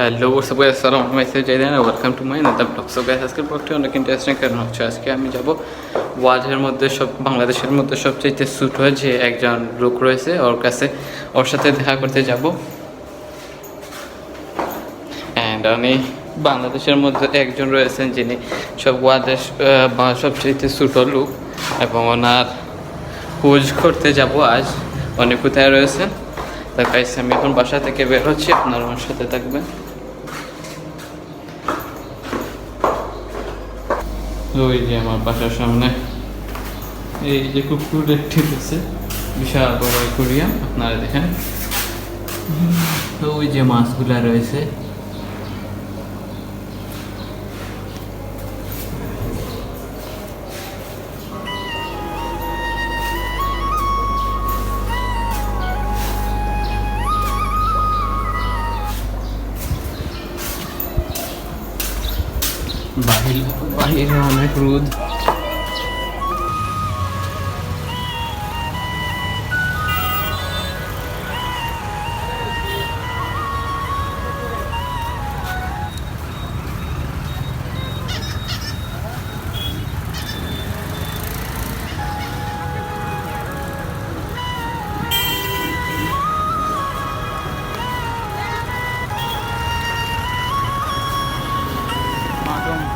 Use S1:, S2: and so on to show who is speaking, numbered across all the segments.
S1: WhatsApp guys আসসালামু আলাইকুম micellar জাইদান welcome to my another blog so guys আজকের ব্লগটি অনেক ইন্টারেস্টিং কারণ হচ্ছে আজকে আমি যাব ওয়ার্ল্ডের মধ্যে সব, বাংলাদেশের মধ্যে সবচেয়ে স্যুট হয় যে একজন লোক রয়েছে ওর কাছে। ওর সাথে দেখা করতে যাব। অ্যান্ড আমি বাংলাদেশের মধ্যে একজন রয়েছেন যিনি সব ওয়ার্ল্ডের সবচেয়ে ছোটো লোক এবং ওনার খোঁজ করতে যাব আজ। অনেক কোথায় রয়েছেন? তা গাইস আমি এখন বাসা থেকে বের হচ্ছি, আপনারা আমার সাথে থাকবেন। ওই যে আমার বাসার সামনে, এই যে কুকুর একটি আছে, বিশাল বড় কুরিয়াম আপনারা দেখেন। ওই যে মাছগুলা রয়েছে बाहिल बाहिर क्रूद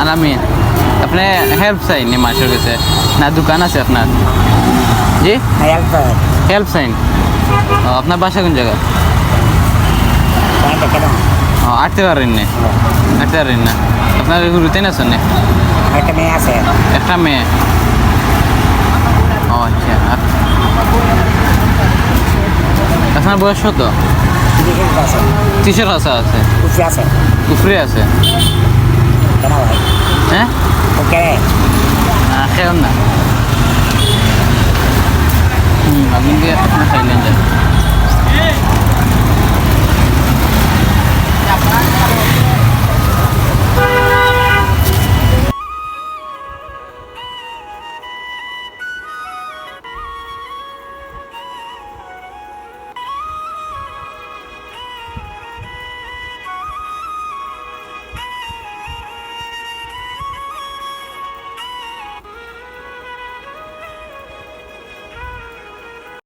S1: আলামিন আপনি হেল্প চাই নি মাসের কাছে? না দোকান আছে আপনার জি? হেল্প চাইন আপনার বাসা কোন জায়গা ও আটতে পারেন না? আটতে পারেন না। আপনার রুতেন আছেন না? একটা মেয়ে ও আচ্ছা আপনার বয়স কত? তিসের কাছে আছে। উপরে আছে। হ্যাঁ না ഓക്കെ. ഓക്കെ ഒന്ന്